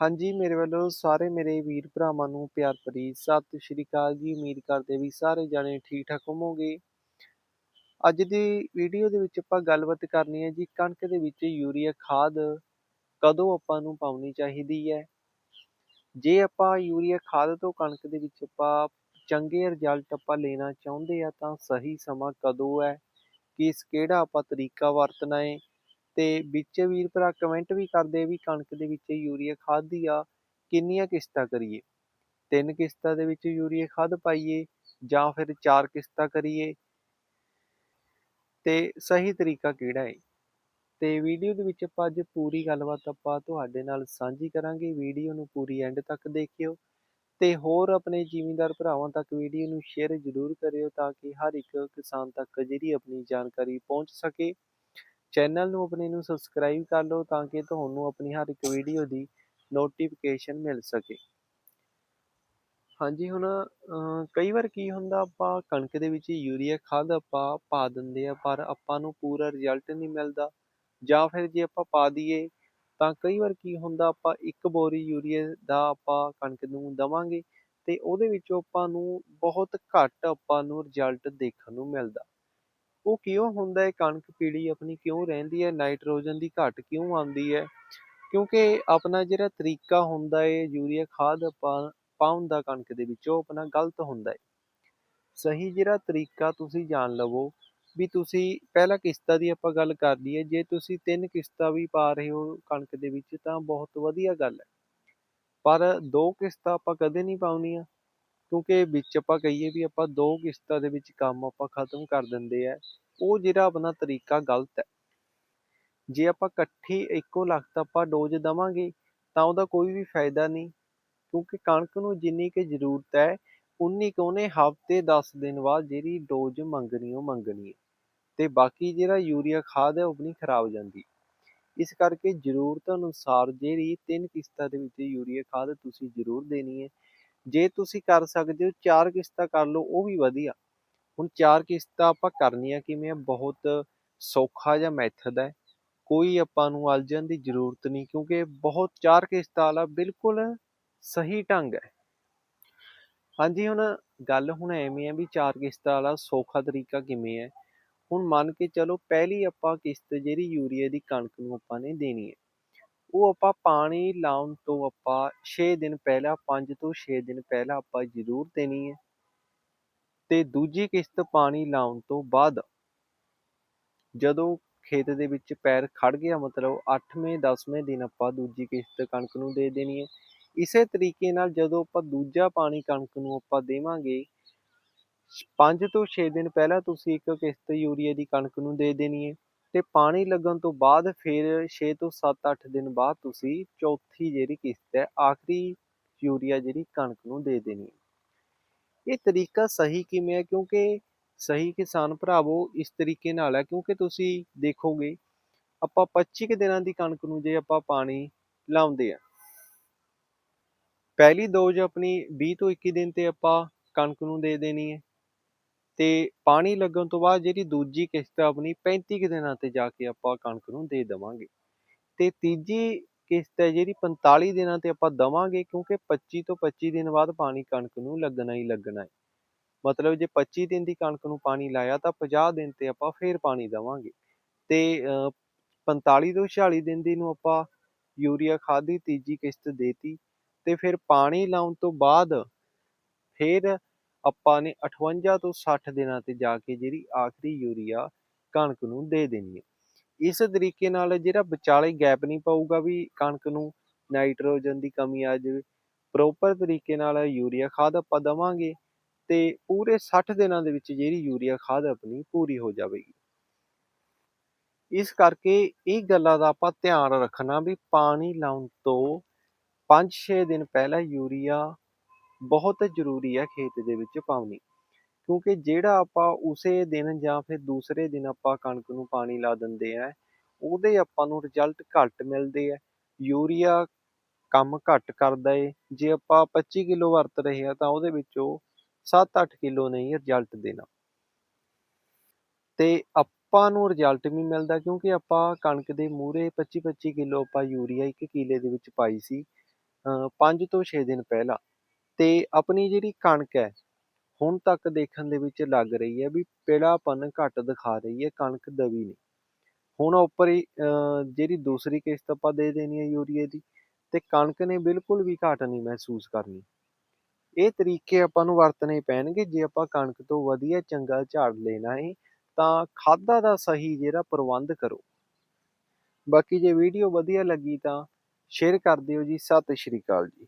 ਹਾਂਜੀ, ਮੇਰੇ ਵੱਲੋਂ ਸਾਰੇ ਮੇਰੇ ਵੀਰ ਭਰਾਵਾਂ ਨੂੰ ਪਿਆਰ ਭਰੀ ਸਤਿ ਸ਼੍ਰੀ ਅਕਾਲ ਜੀ। ਉਮੀਦ ਕਰਦੇ ਵੀ ਸਾਰੇ ਜਾਣੇ ਠੀਕ ਠਾਕ ਹੋਵੋਗੇ। ਅੱਜ ਦੀ ਵੀਡੀਓ ਦੇ ਵਿੱਚ ਆਪਾਂ ਗੱਲਬਾਤ ਕਰਨੀ ਹੈ ਜੀ, ਕਣਕ ਦੇ ਵਿੱਚ ਯੂਰੀਆ ਖਾਦ ਕਦੋਂ ਆਪਾਂ ਨੂੰ ਪਾਉਣੀ ਚਾਹੀਦੀ ਹੈ? ਜੇ ਆਪਾਂ ਯੂਰੀਆ ਖਾਦ ਤੋਂ ਕਣਕ ਦੇ ਵਿੱਚ ਆਪਾਂ ਚੰਗੇ ਰਿਜ਼ਲਟ ਆਪਾਂ ਲੈਣਾ ਚਾਹੁੰਦੇ ਆ ਤਾਂ ਸਹੀ ਸਮਾਂ ਕਦੋਂ ਹੈ? ਕਿਸ ਕਿਹੜਾ ਆਪਾਂ ਤਰੀਕਾ ਵਰਤਣਾ ਹੈ? ਅਤੇ ਵਿੱਚ ਵੀਰ ਭਰਾ ਕਮੈਂਟ ਵੀ ਕਰਦੇ ਵੀ ਕਣਕ ਦੇ ਵਿੱਚ ਯੂਰੀਆ ਖਾਦ ਦੀ ਆ, ਕਿੰਨੀਆਂ ਕਿਸ਼ਤਾਂ ਕਰੀਏ? ਤਿੰਨ ਕਿਸ਼ਤਾਂ ਦੇ ਵਿੱਚ ਯੂਰੀਆ ਖਾਦ ਪਾਈਏ ਜਾਂ ਫਿਰ ਚਾਰ ਕਿਸ਼ਤਾਂ ਕਰੀਏ? ਤੇ ਸਹੀ ਤਰੀਕਾ ਕਿਹੜਾ ਹੈ ਤੇ ਵੀਡੀਓ ਦੇ ਵਿੱਚ ਆਪਾਂ ਅੱਜ ਪੂਰੀ ਗੱਲਬਾਤ ਆਪਾਂ ਤੁਹਾਡੇ ਨਾਲ ਸਾਂਝੀ ਕਰਾਂਗੇ। ਵੀਡੀਓ ਨੂੰ ਪੂਰੀ ਐਂਡ ਤੱਕ ਦੇਖਿਓ ਤੇ ਹੋਰ ਆਪਣੇ ਜ਼ਿਮੀਂਦਾਰ ਭਰਾਵਾਂ ਤੱਕ ਵੀਡੀਓ ਨੂੰ ਸ਼ੇਅਰ ਜ਼ਰੂਰ ਕਰਿਓ ਤਾਂ ਕਿ ਹਰ ਇੱਕ ਕਿਸਾਨ ਤੱਕ ਜਿਹੜੀ ਆਪਣੀ ਜਾਣਕਾਰੀ ਪਹੁੰਚ ਸਕੇ। ਚੈਨਲ ਨੂੰ ਆਪਣੇ ਨੂੰ ਸਬਸਕ੍ਰਾਈਬ ਕਰ ਲਓ ਤਾਂ ਕਿ ਤੁਹਾਨੂੰ ਆਪਣੀ ਹਰ ਇੱਕ ਵੀਡੀਓ ਦੀ ਨੋਟੀਫਿਕੇਸ਼ਨ ਮਿਲ ਸਕੇ। ਹਾਂਜੀ, ਹੁਣ ਕਈ ਵਾਰ ਕੀ ਹੁੰਦਾ ਆਪਾਂ ਕਣਕ ਦੇ ਵਿੱਚ ਯੂਰੀਆ ਖਾਦ ਆਪਾਂ ਪਾ ਦਿੰਦੇ ਆ, ਪਰ ਆਪਾਂ ਨੂੰ ਪੂਰਾ ਰਿਜ਼ਲਟ ਨਹੀਂ ਮਿਲਦਾ। ਜਾਂ ਫਿਰ ਜੇ ਆਪਾਂ ਪਾ ਦਈਏ, ਤਾਂ ਕਈ ਵਾਰ ਕੀ ਹੁੰਦਾ ਆਪਾਂ ਇੱਕ ਬੋਰੀ ਯੂਰੀਆ ਦਾ ਆਪਾਂ ਕਣਕ ਨੂੰ ਦਵਾਂਗੇ ਤੇ ਉਹਦੇ ਵਿੱਚੋਂ ਆਪਾਂ ਨੂੰ ਬਹੁਤ ਘੱਟ ਆਪਾਂ ਨੂੰ ਰਿਜ਼ਲਟ ਦੇਖਣ ਨੂੰ ਮਿਲਦਾ। ਉਹ ਕਿਉਂ ਹੁੰਦਾ ਹੈ? ਕਣਕ ਪੀਲੀ ਆਪਣੀ ਕਿਉਂ ਰਹਿੰਦੀ ਹੈ? ਨਾਈਟ੍ਰੋਜਨ ਦੀ ਘਾਟ ਕਿਉਂ ਆਉਂਦੀ ਹੈ? ਕਿਉਂਕਿ ਆਪਣਾ ਜਿਹੜਾ ਤਰੀਕਾ ਹੁੰਦਾ ਹੈ, ਯੂਰੀਆ ਖਾਦ ਪਾ, ਪਾਉਣ ਦਾ ਕਣਕ ਦੇ ਵਿੱਚ, ਉਹ ਆਪਣਾ ਗਲਤ ਹੁੰਦਾ ਹੈ। ਸਹੀ ਜਿਹੜਾ ਤਰੀਕਾ ਤੁਸੀਂ ਜਾਣ ਲਵੋ ਵੀ ਤੁਸੀਂ ਪਹਿਲਾਂ ਕਿਸ਼ਤਾਂ ਦੀ ਆਪਾਂ ਗੱਲ ਕਰ ਲਈਏ, ਜੇ ਤੁਸੀਂ ਤਿੰਨ ਕਿਸ਼ਤਾਂ ਵੀ ਪਾ ਰਹੇ ਹੋ ਕਣਕ ਦੇ ਵਿੱਚ, ਤਾਂ ਬਹੁਤ ਵਧੀਆ ਗੱਲ ਹੈ। ਪਰ ਦੋ ਕਿਸ਼ਤਾਂ ਆਪਾਂ ਕਦੇ ਨਹੀਂ ਪਾਉਣੀਆਂ। ਕਿਉਂਕਿ ਵਿੱਚ ਆਪਾਂ ਕਹੀਏ ਵੀ ਆਪਾਂ ਦੋ ਕਿਸ਼ਤਾਂ ਦੇ ਵਿੱਚ ਕੰਮ ਆਪਾਂ ਖਤਮ ਕਰ ਦਿੰਦੇ ਆ, ਉਹ ਜਿਹੜਾ ਆਪਣਾ ਤਰੀਕਾ ਗਲਤ ਹੈ। ਜੇ ਆਪਾਂ ਇਕੱਠੀ ਇੱਕੋ ਲਖਤ ਆਪਾਂ ਡੋਜ਼ ਦਵਾਂਗੇ, ਤਾਂ ਉਹਦਾ ਕੋਈ ਵੀ ਫਾਇਦਾ ਨਹੀਂ, ਕਿਉਂਕਿ ਕਣਕ ਨੂੰ ਜਿੰਨੀ ਕੁ ਜ਼ਰੂਰਤ ਹੈ, ਉਨੀ ਕੁ ਉਹਨੇ ਹਫ਼ਤੇ 10 ਦਿਨ ਬਾਅਦ ਜਿਹੜੀ ਡੋਜ਼ ਮੰਗਣੀ ਉਹ ਮੰਗਣੀ ਹੈ। ਤੇ ਬਾਕੀ ਜਿਹੜਾ ਯੂਰੀਆ ਖਾਦ ਹੈ, ਉਹ ਵੀ ਖਰਾਬ ਜਾਂਦੀ ਇਸ ਕਰਕੇ ਜ਼ਰੂਰਤ ਅਨੁਸਾਰ ਜਿਹੜੀ ਤਿੰਨ ਕਿਸ਼ਤਾਂ ਦੇ ਵਿੱਚ ਯੂਰੀਆ ਖਾਦ ਤੁਸੀਂ ਜ਼ਰੂਰ ਦੇਣੀ ਹੈ ਜੇ ਤੁਸੀਂ ਕਰ ਸਕਦੇ ਹੋ, ਚਾਰ ਕਿਸ਼ਤਾਂ ਕਰ ਲਓ, ਉਹ ਵੀ ਵਧੀਆ। ਹੁਣ ਚਾਰ ਕਿਸ਼ਤਾਂ ਆਪਾਂ ਕਰਨੀਆਂ ਕਿਵੇਂ ਆ? ਬਹੁਤ ਸੌਖਾ ਜਿਹਾ ਮੈਥਡ ਹੈ। ਕੋਈ ਆਪਾਂ ਨੂੰ ਅਲਝਣ ਦੀ ਜ਼ਰੂਰਤ ਨਹੀਂ, ਕਿਉਂਕਿ ਬਹੁਤ ਚਾਰ ਕਿਸ਼ਤਾਂ ਵਾਲਾ ਬਿਲਕੁਲ ਸਹੀ ਢੰਗ ਹੈ। ਹਾਂਜੀ, ਹੁਣ ਗੱਲ ਹੁਣ ਐਵੇਂ ਹੈ ਵੀ ਚਾਰ ਕਿਸ਼ਤਾਂ ਵਾਲਾ ਸੌਖਾ ਤਰੀਕਾ ਕਿਵੇਂ ਹੈ? ਹੁਣ ਮੰਨ ਕੇ ਚਲੋ, ਪਹਿਲੀ ਆਪਾਂ ਕਿਸ਼ਤ ਜਿਹੜੀ ਯੂਰੀਆ ਦੀ ਕਣਕ ਨੂੰ ਆਪਾਂ ਨੇ ਦੇਣੀ ਹੈ। ਉਹ ਆਪਾਂ ਪਾਣੀ ਲਾਉਣ ਤੋਂ ਆਪਾਂ 6 ਦਿਨ ਪਹਿਲਾਂ 5 ਤੋਂ 6 ਦਿਨ ਪਹਿਲਾਂ ਆਪਾਂ ਜ਼ਰੂਰ ਦੇਣੀ ਹੈ। ਤੇ ਦੂਜੀ ਕਿਸ਼ਤ ਪਾਣੀ ਲਾਉਣ ਤੋਂ ਬਾਅਦ ਜਦੋਂ ਖੇਤ ਦੇ ਵਿੱਚ ਪੈਰ ਖੜ ਗਿਆ, ਮਤਲਬ 8ਵੇਂ 10ਵੇਂ ਦਿਨ ਆਪਾਂ ਦੂਜੀ ਕਿਸ਼ਤ ਕਣਕ ਨੂੰ ਦੇ ਦੇਣੀ ਹੈ। ਇਸੇ ਤਰੀਕੇ ਨਾਲ ਜਦੋਂ ਆਪਾਂ ਦੂਜਾ ਪਾਣੀ ਕਣਕ ਨੂੰ ਆਪਾਂ ਦੇਵਾਂਗੇ 5 ਤੋਂ 6 ਦਿਨ ਪਹਿਲਾਂ ਤੁਸੀਂ ਇੱਕ ਕਿਸ਼ਤ ਯੂਰੀਆ ਦੀ ਕਣਕ ਨੂੰ ਦੇ ਦੇਣੀ ਹੈ। ਤੇ ਪਾਣੀ ਲੱਗਣ ਤੋਂ ਬਾਅਦ ਫਿਰ 6 ਤੋਂ 7-8 ਦਿਨ ਬਾਅਦ ਤੁਸੀਂ ਚੌਥੀ ਜਿਹੜੀ ਕਿਸ਼ਤ ਹੈ, ਆਖਰੀ ਯੂਰੀਆ ਜਿਹੜੀ ਕਣਕ ਨੂੰ ਦੇ ਦੇਣੀ ਹੈ। ਇਹ ਤਰੀਕਾ ਸਹੀ ਕਿਵੇਂ ਹੈ? ਕਿਉਂਕਿ ਸਹੀ ਕਿਸਾਨ ਭਰਾਵੋ ਇਸ ਤਰੀਕੇ ਨਾਲ ਹੈ, ਕਿਉਂਕਿ ਤੁਸੀਂ ਦੇਖੋਗੇ, ਆਪਾਂ 25 ਕੁ ਦਿਨਾਂ ਦੀ ਕਣਕ ਨੂੰ ਜੇ ਆਪਾਂ ਪਾਣੀ ਲਾਉਂਦੇ ਆ ਪਹਿਲੀ ਡੋਜ਼ ਆਪਣੀ 20 ਤੋਂ 21 ਦਿਨ ਤੇ ਆਪਾਂ ਕਣਕ ਨੂੰ ਦੇ ਦੇਣੀ ਹੈ। ਤੇ ਪਾਣੀ ਲੱਗਣ ਤੋਂ ਬਾਅਦ ਜਿਹੜੀ ਦੂਜੀ ਕਿਸ਼ਤ ਆਪਣੀ 35 ਕੁ ਦਿਨਾਂ ਤੇ ਜਾ ਕੇ ਆਪਾਂ ਕਣਕ ਨੂੰ ਦੇ ਦੇਵਾਂਗੇ। ਤੇ ਤੀਜੀ ਕਿਸ਼ਤ ਹੈ ਜਿਹੜੀ 45 ਦਿਨਾਂ ਤੇ ਆਪਾਂ ਦਵਾਂਗੇ ਕਿਉਂਕਿ 25 ਤੋਂ 25 ਦਿਨ ਬਾਅਦ ਪਾਣੀ ਕਣਕ ਨੂੰ ਲੱਗਣਾ ਹੀ ਲੱਗਣਾ ਹੈ। ਮਤਲਬ ਜੇ 25 ਦਿਨ ਦੀ ਕਣਕ ਨੂੰ ਪਾਣੀ ਲਾਇਆ ਤਾਂ 50 ਦਿਨ ਤੇ ਆਪਾਂ ਫੇਰ ਪਾਣੀ ਦਵਾਂਗੇ। ਤੇ 45 ਤੋਂ 46 ਦਿਨ ਦੀ ਨੂੰ ਆਪਾਂ ਯੂਰੀਆ ਖਾਦ ਦੀ ਤੀਜੀ ਕਿਸ਼ਤ ਦੇਤੀ ਤੇ ਫਿਰ ਪਾਣੀ ਲਾਉਣ ਤੋਂ ਬਾਅਦ ਫਿਰ ਆਪਾਂ ਨੇ 58 ਤੋਂ 60 ਦਿਨਾਂ ਤੇ ਜਾ ਕੇ ਜਿਹੜੀ ਆਖਰੀ ਯੂਰੀਆ ਕਣਕ ਨੂੰ ਦੇ ਦੇਣੀ ਹੈ। ਇਸ ਤਰੀਕੇ ਨਾਲ ਜਿਹੜਾ ਵਿਚਾਲੇ ਗੈਪ ਨਹੀਂ ਪਊਗਾ ਵੀ ਕਣਕ ਨੂੰ ਨਾਈਟ੍ਰੋਜਨ ਦੀ ਕਮੀ ਆ ਜਾਵੇ ਪ੍ਰੋਪਰ ਤਰੀਕੇ ਨਾਲ ਯੂਰੀਆ ਖਾਦ ਆਪਾਂ ਦਵਾਂਗੇ ਤੇ ਪੂਰੇ 60 ਦਿਨਾਂ ਦੇ ਵਿੱਚ ਜਿਹੜੀ ਯੂਰੀਆ ਖਾਦ ਆਪਣੀ ਪੂਰੀ ਹੋ ਜਾਵੇਗੀ। ਇਸ ਕਰਕੇ ਇਹ ਗੱਲਾਂ ਦਾ ਆਪਾਂ ਧਿਆਨ ਰੱਖਣਾ ਵੀ ਪਾਣੀ ਲਾਉਣ ਤੋਂ 5-6 ਦਿਨ ਪਹਿਲਾਂ ਯੂਰੀਆ ਬਹੁਤ ਜ਼ਰੂਰੀ ਹੈ ਖੇਤ ਦੇ ਵਿੱਚ ਪਾਉਣੀ। ਕਿਉਂਕਿ ਜਿਹੜਾ ਆਪਾਂ ਉਸੇ ਦਿਨ ਜਾਂ ਫਿਰ ਦੂਸਰੇ ਦਿਨ ਆਪਾਂ ਕਣਕ ਨੂੰ ਪਾਣੀ ਲਾ ਦਿੰਦੇ ਆ, ਉਹਦੇ ਆਪਾਂ ਨੂੰ ਰਿਜ਼ਲਟ ਘੱਟ ਮਿਲਦੇ ਆ। ਯੂਰੀਆ ਕੰਮ ਘੱਟ ਕਰਦਾ ਏ। ਜੇ ਆਪਾਂ 25 ਕਿਲੋ ਵਰਤ ਰਹੇ ਆ ਤਾਂ ਉਹਦੇ ਵਿੱਚੋਂ 7-8 ਕਿਲੋ ਨਹੀਂ ਰਿਜ਼ਲਟ ਦੇਣਾ। ਤੇ ਆਪਾਂ ਨੂੰ ਰਿਜ਼ਲਟ ਵੀ ਮਿਲਦਾ ਕਿਉਂਕਿ ਆਪਾਂ ਕਣਕ ਦੇ ਮੂਹਰੇ 25-25 ਕਿਲੋ ਆਪਾਂ ਯੂਰੀਆ ਇੱਕ ਕਿਲੇ ਦੇ ਵਿੱਚ ਪਾਈ ਸੀ 5 ਤੋਂ 6 ਦਿਨ ਪਹਿਲਾਂ। ਅਤੇ ਆਪਣੀ ਜਿਹੜੀ ਕਣਕ ਹੈ, ਹੁਣ ਤੱਕ ਦੇਖਣ ਦੇ ਵਿੱਚ ਲੱਗ ਰਹੀ ਹੈ ਵੀ ਪੀਲਾਪਨ ਘੱਟ ਦਿਖਾ ਰਹੀ ਹੈ, ਕਣਕ ਦਬੀ ਨਹੀਂ। ਹੁਣ ਉੱਪਰ ਹੀ ਜਿਹੜੀ ਦੂਸਰੀ ਕਿਸ਼ਤ ਆਪਾਂ ਦੇ ਦੇਣੀ ਹੈ ਯੂਰੀਏ ਦੀ, ਤੇ ਕਣਕ ਨੇ ਬਿਲਕੁਲ ਵੀ ਘਾਟ ਨਹੀਂ ਮਹਿਸੂਸ ਕਰਨੀ। ਇਹ ਤਰੀਕੇ ਆਪਾਂ ਨੂੰ ਵਰਤਣੇ ਪੈਣਗੇ, ਜੇ ਆਪਾਂ ਕਣਕ ਤੋਂ ਵਧੀਆ ਚੰਗਾ ਝਾੜ ਲੈਣਾ ਹੈ, ਤਾਂ ਖਾਦਾਂ ਦਾ ਸਹੀ ਜਿਹੜਾ ਪ੍ਰਬੰਧ ਕਰੋ। ਬਾਕੀ ਜੇ ਵੀਡੀਓ ਵਧੀਆ ਲੱਗੀ ਤਾਂ ਸ਼ੇਅਰ ਕਰ ਦਿਓ ਜੀ, ਸਤਿ ਸ਼੍ਰੀ ਅਕਾਲ ਜੀ।